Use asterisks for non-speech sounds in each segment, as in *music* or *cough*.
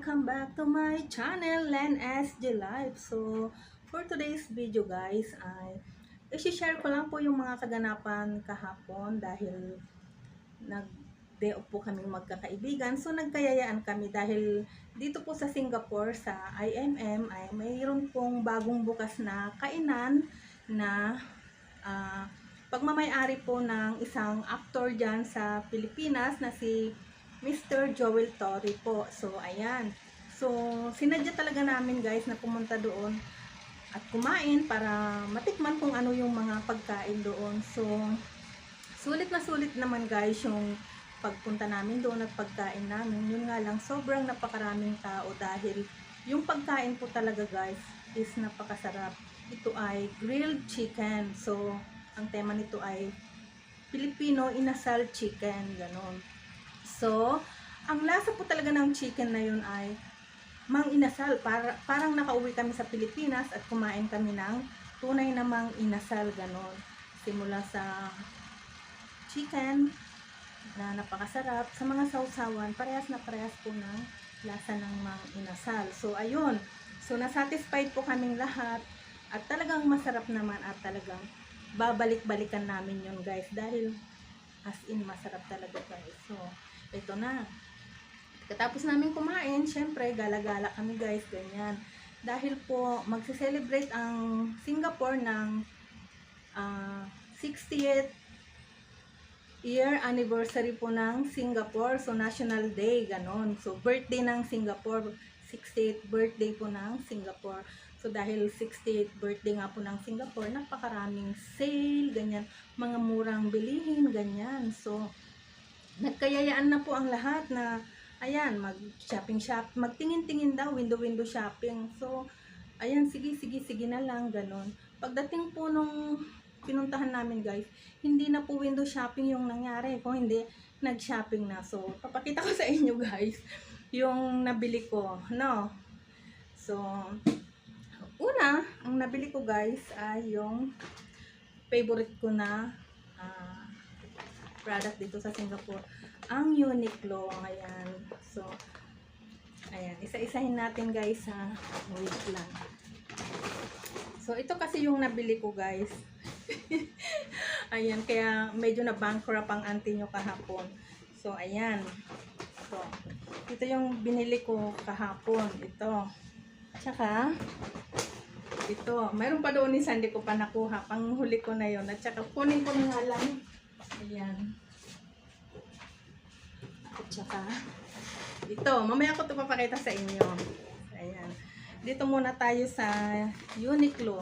Welcome back to my channel, Len SG Live. So, for today's video guys, ay i-share ko lang po yung mga kaganapan kahapon dahil nag day off po kaming magkakaibigan. So, nagkayayaan kami dahil dito po sa Singapore, sa IMM, ay mayroon pong bagong bukas na kainan na ah, pagmamayari po ng isang actor dyan sa Pilipinas na si Mr. Joel Torre po. So, ayan. So, sinadya talaga namin guys na pumunta doon at kumain para matikman kung ano yung mga pagkain doon. So, sulit na sulit naman guys yung pagpunta namin doon at pagkain namin. Yun nga lang, sobrang napakaraming tao dahil yung pagkain po talaga guys is napakasarap. Ito ay grilled chicken. So, ang tema nito ay Filipino inasal chicken. Ganon. So, ang lasa po talaga ng chicken na yun ay mang inasal. Para, parang nakauwi kami sa Pilipinas at kumain kami ng tunay na mang inasal. Ganon. Simula sa chicken na napakasarap. Sa mga sausawan, parehas na parehas po ng lasa ng mang inasal. So, ayun. So, nasatisfied po kaming lahat. At talagang masarap naman at talagang babalik-balikan namin yun guys. Dahil as in masarap talaga guys. So, ito na. Katapos namin kumain, syempre, gala-gala kami guys, ganyan. Dahil po, magse-celebrate ang Singapore ng ah, 60th year anniversary po ng Singapore. So, National Day, ganon. So, birthday ng Singapore. 68th birthday po ng Singapore. So, dahil 68th birthday nga po ng Singapore, napakaraming sale, ganyan. Mga murang bilihin, ganyan. So, nagkayayaan na po ang lahat na, ayan, mag-shopping shop, magtingin-tingin daw, window-window shopping. So, ayan, sige, sige, sige na lang, ganon. Pagdating po nung pinuntahan namin guys, hindi na po window shopping yung nangyari. Kung hindi, nag-shopping na. So, papakita ko sa inyo guys, yung nabili ko, no? So, una, ang nabili ko guys ay yung favorite ko na ah, product dito sa Singapore. Ang Uniqlo, ayan. So, ayan, isa-isahin natin guys sa wait lang. So, ito kasi yung nabili ko guys. *laughs* ayan, kaya medyo na bankrupt ang auntie nyo kahapon. So, ayan. So, ito yung binili ko kahapon. Ito. Tsaka, ito. Mayroon pa doon ni Sandy ko pa nakuha. Panghuli ko na yon At tsaka, kunin ko nga lang. Ayan. At tsaka, ito. Mamaya ko ito papakita sa inyo. Ayan. Dito muna tayo sa Uniqlo.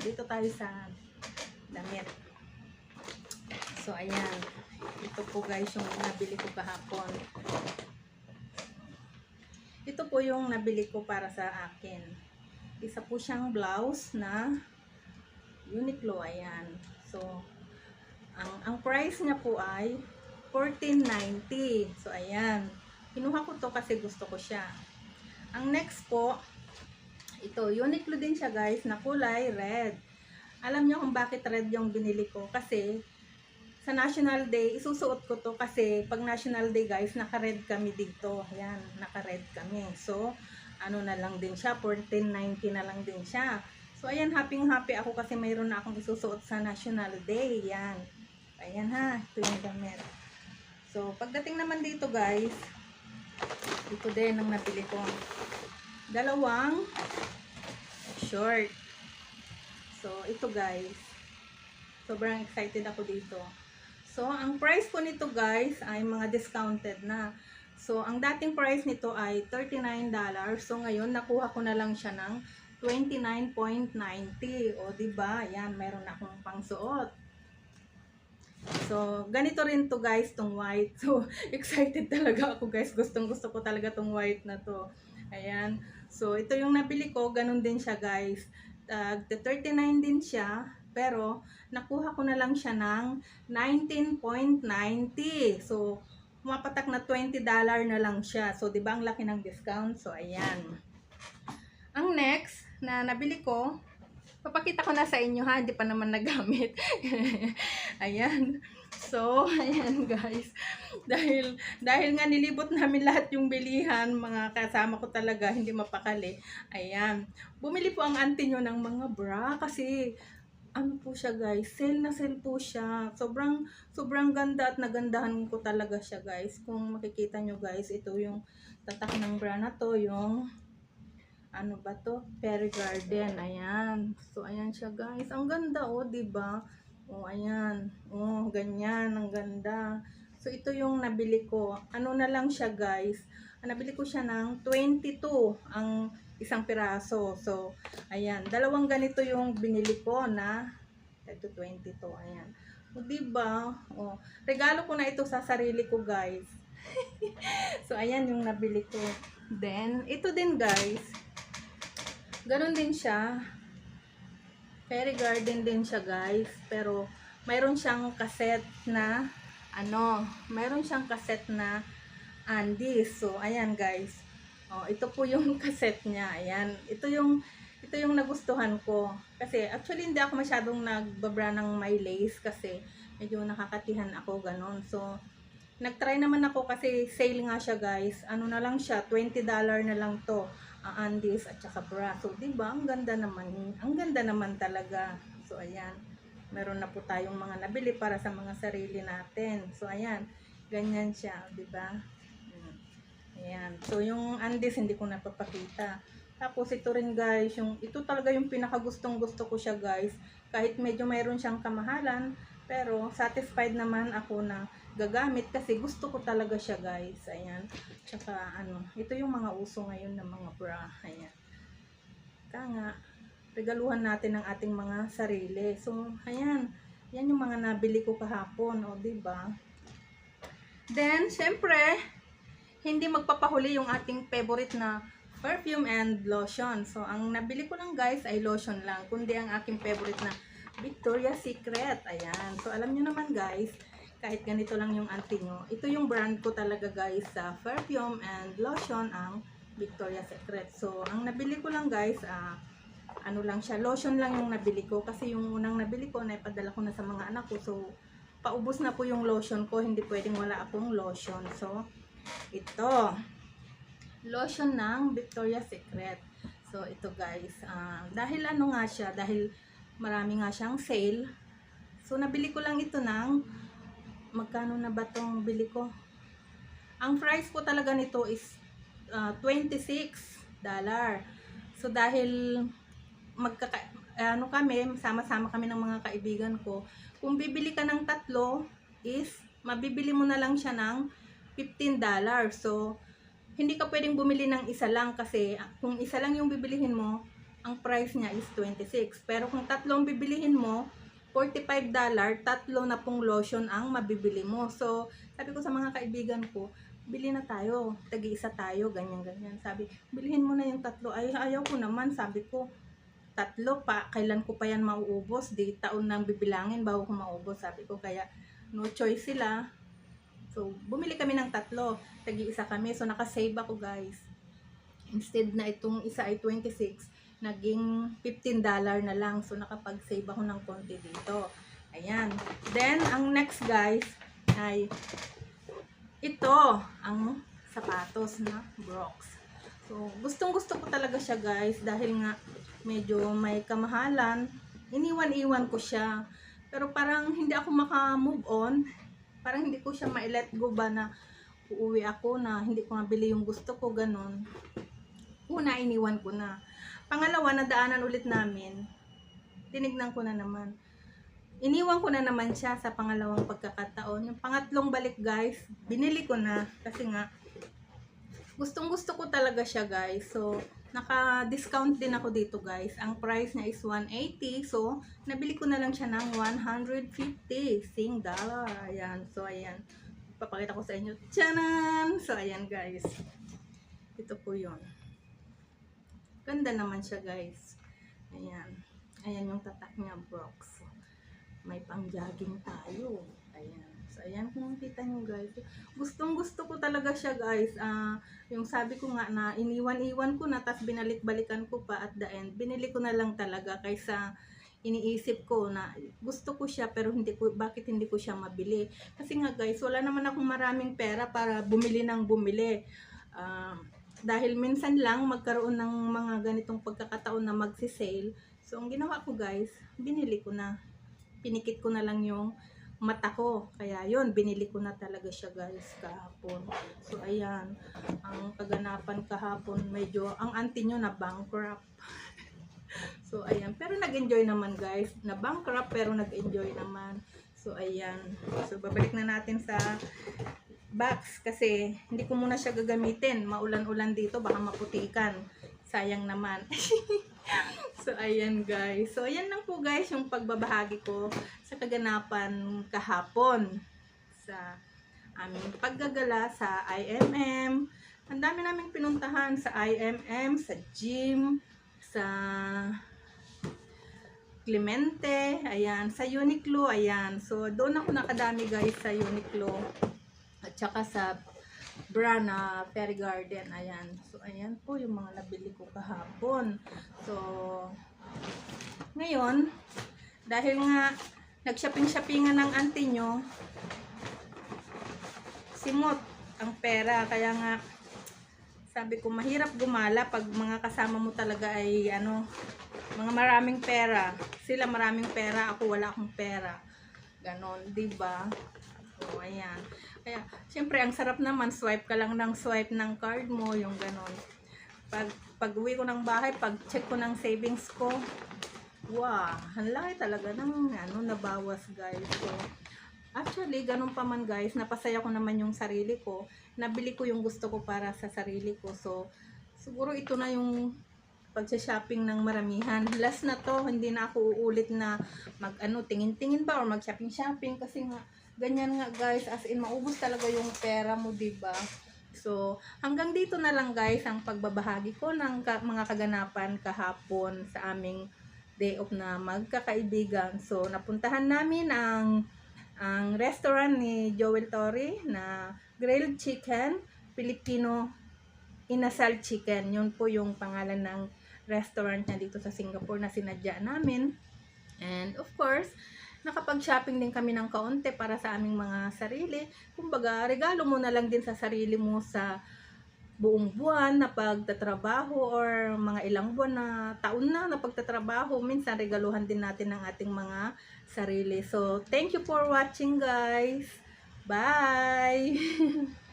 Dito tayo sa damit. So, ayan. Ito po guys yung nabili ko kahapon. Ito po yung nabili ko para sa akin. Isa po siyang blouse na Uniqlo. Ayan. So, ang, ang price niya po ay 14.90. So, ayan. Kinuha ko to kasi gusto ko siya. Ang next po, ito, Uniqlo din siya guys, na kulay red. Alam niyo kung bakit red yung binili ko? Kasi, sa National Day, isusuot ko to kasi pag National Day guys, naka-red kami dito. Ayan, naka-red kami. So, ano na lang din siya, 14.90 na lang din siya. So, ayan, happy-happy ako kasi mayroon na akong isusuot sa National Day. Yan. Ayan ha, ito yung damit. So, pagdating naman dito guys, ito din ang nabili ko. Dalawang short. So, ito guys. Sobrang excited ako dito. So, ang price po nito guys ay mga discounted na. So, ang dating price nito ay $39. So, ngayon nakuha ko na lang siya ng 29.90. O, di ba? Yan, meron akong pangsuot. So, ganito rin to guys, tong white. So, *laughs* excited talaga ako guys. Gustong gusto ko talaga tong white na to. Ayan. So, ito yung nabili ko. Ganun din siya guys. Uh, 39 din siya. Pero, nakuha ko na lang siya ng 19.90. So, mapatak na $20 na lang siya. So, di ba ang laki ng discount? So, ayan. Ang next na nabili ko, papakita ko na sa inyo ha, hindi pa naman nagamit. *laughs* ayan. So, *laughs* ayan guys. Dahil dahil nga nilibot namin lahat yung bilihan, mga kasama ko talaga hindi mapakali. Ayan. Bumili po ang auntie nyo ng mga bra kasi ano po siya guys, sale na sale po siya. Sobrang sobrang ganda at nagandahan ko talaga siya guys. Kung makikita nyo guys, ito yung tatak ng bra na to, yung ano ba to? Fairy Garden. Ayan. So, ayan siya guys. Ang ganda oh, di ba? Oh, ayan. Oh, ganyan. Ang ganda. So, ito yung nabili ko. Ano na lang siya guys. Nabili ko siya ng 22 ang isang piraso. So, ayan. Dalawang ganito yung binili ko na ito 22. Ayan. O, diba? O, regalo ko na ito sa sarili ko, guys. *laughs* so, ayan yung nabili ko. Then, ito din, guys. Ganon din siya. Fairy Garden din siya, guys. Pero, mayroon siyang cassette na, ano, mayroon siyang cassette na Andes. So, ayan, guys. Oh, ito po yung *laughs* cassette niya. Ayan. Ito yung ito yung nagustuhan ko. Kasi actually hindi ako masyadong nagbabra ng my lace kasi medyo nakakatihan ako ganon. So nagtry naman ako kasi sale nga siya guys. Ano na lang siya, $20 na lang to. Ang undies at saka bra. So, di ba? Ang ganda naman. Ang ganda naman talaga. So, ayan. Meron na po tayong mga nabili para sa mga sarili natin. So, ayan. Ganyan siya. Ba? Mm. Ayan. So, yung undies hindi ko napapakita. Tapos, ito rin guys, yung, ito talaga yung pinakagustong gusto ko siya guys. Kahit medyo mayroon siyang kamahalan, pero satisfied naman ako na gagamit kasi gusto ko talaga siya guys. Ayan. Tsaka ano, ito yung mga uso ngayon ng mga bra. Ayan. Kaya nga, regaluhan natin ang ating mga sarili. So, ayan. Yan yung mga nabili ko kahapon. O, ba? Then, syempre, hindi magpapahuli yung ating favorite na perfume and lotion. So, ang nabili ko lang guys ay lotion lang. Kundi ang aking favorite na Victoria's Secret. Ayan. So, alam nyo naman guys, kahit ganito lang yung auntie nyo, ito yung brand ko talaga guys sa perfume and lotion ang Victoria's Secret. So, ang nabili ko lang guys, ah, ano lang siya, lotion lang yung nabili ko. Kasi yung unang nabili ko, naipadala ko na sa mga anak ko. So, paubos na po yung lotion ko. Hindi pwedeng wala akong lotion. So, ito. Lotion ng Victoria's Secret. So, ito guys. ah, dahil ano nga siya, dahil marami nga siyang sale. So, nabili ko lang ito ng magkano na ba tong bili ko? Ang price po talaga nito is ah, 26 dollar. So, dahil magkaka ano kami, sama-sama kami ng mga kaibigan ko. Kung bibili ka ng tatlo is mabibili mo na lang siya ng 15 dollar. So, hindi ka pwedeng bumili ng isa lang kasi ah, kung isa lang yung bibilihin mo, ang price niya is 26. Pero kung tatlong bibilihin mo, 45 dollar, tatlo na pong lotion ang mabibili mo. So, sabi ko sa mga kaibigan ko, bili na tayo, tagi-isa tayo, ganyan-ganyan. Sabi, bilhin mo na yung tatlo. Ay, ayaw ko naman, sabi ko, tatlo pa, kailan ko pa yan mauubos? Di taon nang bibilangin bago ko maubos. Sabi ko, kaya no choice sila. So, bumili kami ng tatlo. Tagi-isa kami. So, nakasave ako, guys. Instead na itong isa ay 26, naging 15 dollar na lang. So, nakapag-save ako ng konti dito. Ayan. Then, ang next, guys, ay ito, ang sapatos na Brooks. So, gustong gusto ko talaga siya guys dahil nga medyo may kamahalan. Iniwan-iwan ko siya. Pero parang hindi ako maka-move on. Parang hindi ko siya ma-let go ba na uuwi ako na hindi ko mabili yung gusto ko, ganun. Una, iniwan ko na. Pangalawa, nadaanan ulit namin. Tinignan ko na naman. Iniwan ko na naman siya sa pangalawang pagkakataon. Yung pangatlong balik guys, binili ko na. Kasi nga, gustong gusto ko talaga siya guys. So, naka-discount din ako dito guys. Ang price niya is 180. So, nabili ko na lang siya ng 150 sing dollar. Ayan. So, ayan. Papakita ko sa inyo. Tiyanan! So, ayan guys. Ito po yun. Ganda naman siya guys. Ayan. Ayan yung tatak niya, Brooks. May pang-jogging tayo. Ayan. So, ayan kung kita nyo guys. Gustong gusto ko talaga siya guys. Ah, yung sabi ko nga na iniwan-iwan ko na tapos binalik-balikan ko pa at the end. Binili ko na lang talaga kaysa iniisip ko na gusto ko siya pero hindi ko bakit hindi ko siya mabili. Kasi nga guys, wala naman akong maraming pera para bumili ng bumili. Ah, dahil minsan lang magkaroon ng mga ganitong pagkakataon na magsi-sale. So ang ginawa ko guys, binili ko na. Pinikit ko na lang yung mata ko. Kaya yon binili ko na talaga siya guys kahapon. So ayan, ang kaganapan kahapon medyo ang auntie nyo na bankrupt. *laughs* so ayan, pero nag-enjoy naman guys. Na bankrupt pero nag-enjoy naman. So ayan. So babalik na natin sa box kasi hindi ko muna siya gagamitin. Maulan-ulan dito baka maputikan. Sayang naman. *laughs* so ayan guys. So ayan lang po guys yung pagbabahagi ko sa kaganapan kahapon sa aming paggagala sa IMM. Ang dami naming pinuntahan sa IMM, sa gym, sa Clemente, ayan, sa Uniqlo, ayan. So, doon ako nakadami guys sa Uniqlo. At saka sa bra na Fairy Garden, ayan. So, ayan po yung mga nabili ko kahapon. So, ngayon, dahil nga nag-shopping-shoppingan ng auntie nyo, simot ang pera. Kaya nga, sabi ko, mahirap gumala pag mga kasama mo talaga ay, ano, mga maraming pera. Sila maraming pera, ako wala akong pera. Ganon, ba? So, ayan. Kaya, syempre, ang sarap naman, swipe ka lang ng swipe ng card mo, yung ganon. Pag, pag uwi ko ng bahay, pag check ko ng savings ko, wow, ang talaga ng, ano, nabawas, guys. So, actually, ganun pa man, guys, napasaya ko naman yung sarili ko. Nabili ko yung gusto ko para sa sarili ko. So, siguro ito na yung pagsha-shopping ng maramihan. Last na to, hindi na ako uulit na mag ano, tingin-tingin ba or mag-shopping-shopping kasi nga ganyan nga guys, as in maubos talaga yung pera mo, 'di ba? So, hanggang dito na lang guys ang pagbabahagi ko ng ka- mga kaganapan kahapon sa aming day off na magkakaibigan. So, napuntahan namin ang ang restaurant ni Joel Torre na grilled chicken, Filipino inasal chicken. Yun po yung pangalan ng restaurant niya dito sa Singapore na sinadya namin. And of course, nakapag-shopping din kami ng kaunti para sa aming mga sarili. Kumbaga, regalo mo na lang din sa sarili mo sa buong buwan na pagtatrabaho or mga ilang buwan na taon na na pagtatrabaho. Minsan, regaluhan din natin ng ating mga sarili. So, thank you for watching guys. Bye! *laughs*